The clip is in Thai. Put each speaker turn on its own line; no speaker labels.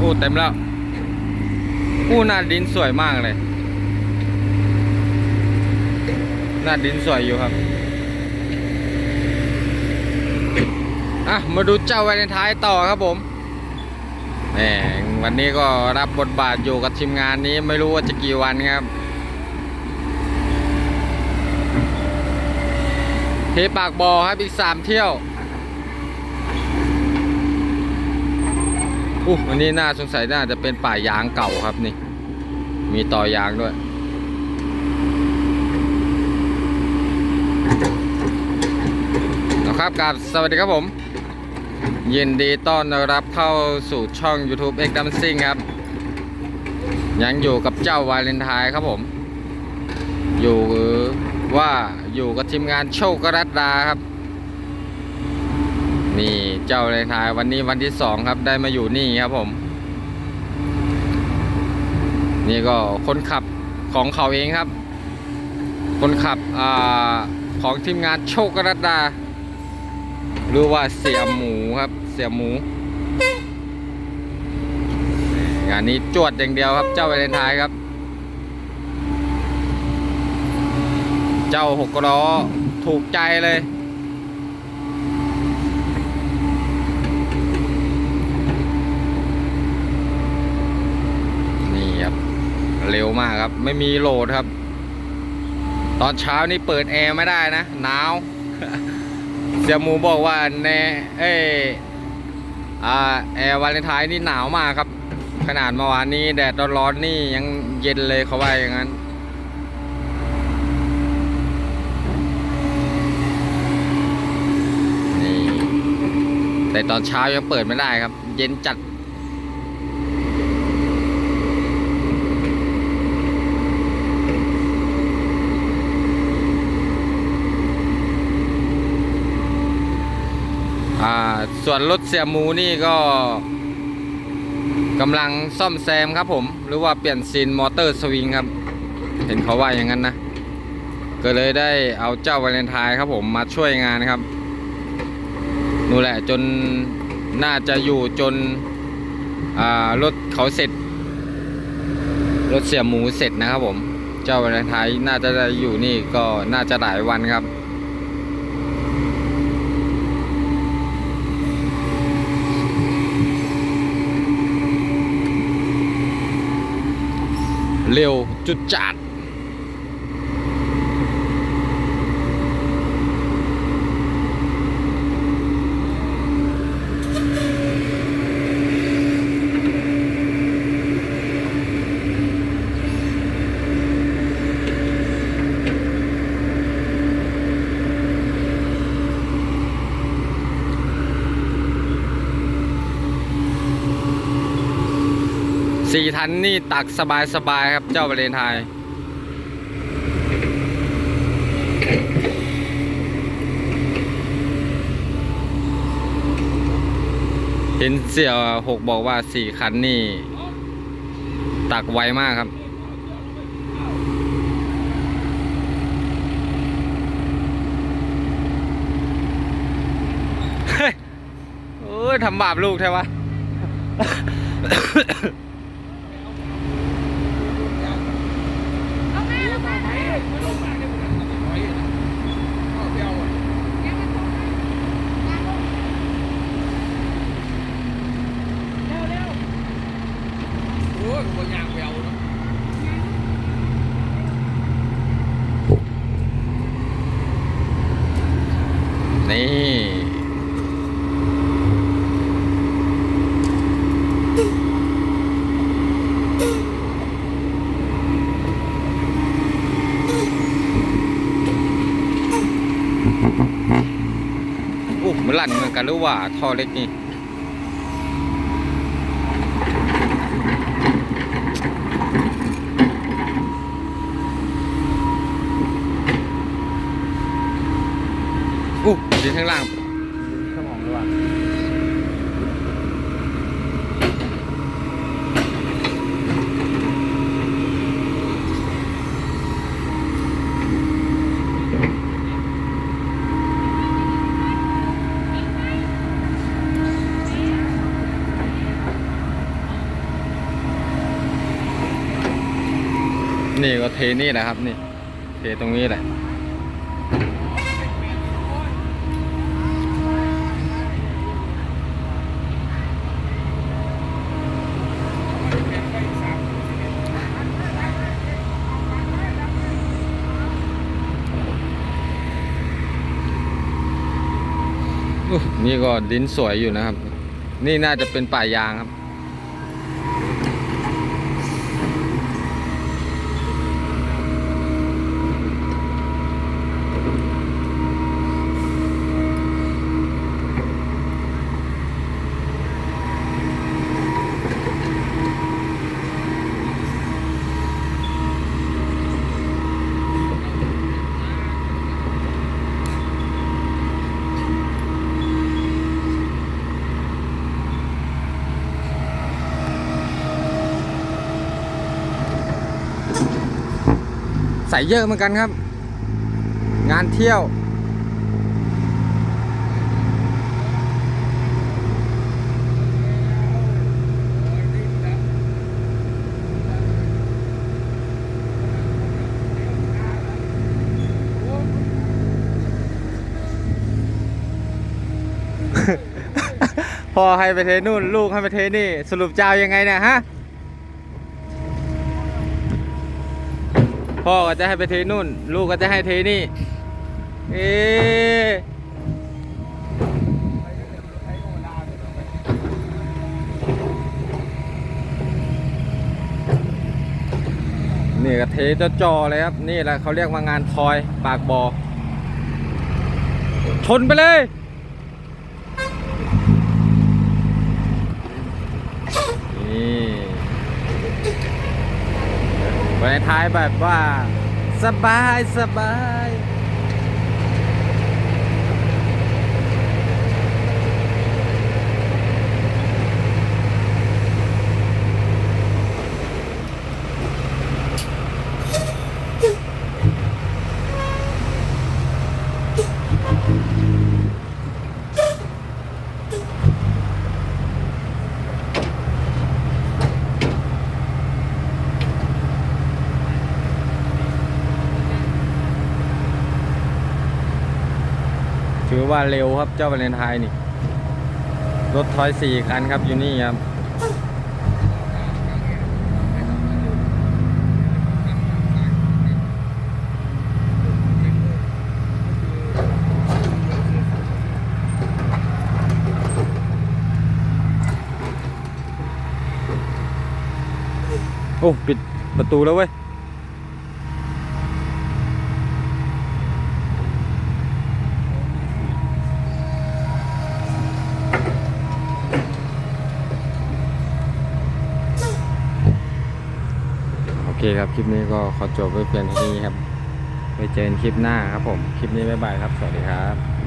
โอ้เต็มแล้วอู้หน้าดินสวยมากเลย หน้าดินสวยอยู่ครับอะมาดูเจ้าวันท้ายต่อครับผมแหมวันนี้ก็รับบทบาทอยู่กับทีมงานนี้ไม่รู้ว่าจะกี่วันครับเทปากบอครับอีกสามเที่ยว อู้วันนี้น่าสงสัยน่าจะเป็นป่ายางเก่าครับนี่ มีต่อยางด้วย นะครับกับสวัสดีครับผม ยินดีต้อนรับเข้าสู่ช่อง YouTube X Dancing ครับ ยังอยู่กับเจ้าวาเลนไทน์ครับผม อยู่ว่าอยู่กับทีมงานโชคกรัตดาครับ นี่เจ้าเลนไทน์วันนี้วันที่สองครับได้มาอยู่นี่ครับผม นี่ก็คนขับของเขาเองครับ คนขับอของทีมงานโชคกรัตดาหรือว่าเสียหมูครับ เสียหมูงานนี้จวดอย่างเดียวครับ เจ้าเลนทน์ครับ เจ้าหกล้อถูกใจเลย นี่ครับ เร็วมากครับ ไม่มีโหลดครับ ตอนเช้านี่เปิดแอร์ไม่ได้นะ หนาว เสียหมูบอกว่าแน่เออ่าแอร์วาเลนไทน์นี่หนาวมากครับ ขนาดเมื่อวานนี้แดดร้อนๆนี่ยังเย็นเลยเขาว่าอย่างนั้นนี่แต่ตอนเช้ายังเปิดไม่ได้ครับ เย็นจัด อ่า ส่วนรถเสียหมูนี่ก็กำลังซ่อมแซมครับผม หรือว่าเปลี่ยนซีนมอเตอร์สวิงครับ เห็นเขาว่าอย่างนั้นนะ ก็เลยได้เอาเจ้าวาเลนไทน์ครับผมมาช่วยงานครับนู่นแหละจนน่าจะอยู่จนรถเขาเสร็จ รถเสียหมูเสร็จนะครับผม เจ้าวาเลนไทน์น่าจะได้อยู่นี่ก็น่าจะหลายวันครับ เร็วจุดจัด สี่ทันนี่ตักสบายสบายๆครับเจ้าบรเลนไทยเห็นเสี่ยวหกบอกว่าสี่คันนี่ ตักไวมากครับ เฮ้ยโอ้ยทำบาปลูกแท้วะ
โอ้ยก็บ่ยางแววเนาะ
นี่อู้มันลั่นเหมือน กันหรือว่าท่อเล็กนี่อู้ดินข้างล่าง
สมองเลยว่ะ
น นี่ก็เทนี่แหละครับนี่ เทตรงนี้แหละนี่ก็ดินสวยอยู่นะครับ นี่น่าจะเป็นป่ายางครับ ใส่เยอะเหมือนกันครับ งานเที่ยวพ่อให้ไปเทนู่นลูกให้ไปเทนี่ สรุปจะเอายังไงเนี่ยฮะ พ่อก็จะให้ไปเทนู่น ลูกก็จะให้เทนี่ เอ๊ะนี่ก็เทจ้าจอเลยครับ นี่แหละเขาเรียกว่างานทอยปากบอชนไปเลยนี่ วันท้ายแบบว่า สบายสบาย ถือว่าเร็วครับเจ้าวาเลนไทน์นี่ รถทอยสี่คันครับอยู่นี่ครับโอ้ ปิดประตูแล้วเว้ย ครับ คลิปนี้ก็ขอจบไว้เพียงเท่านี้ครับ ไปเจอกันคลิปหน้าครับผม คลิปนี้บ๊ายบายครับ สวัสดีครับ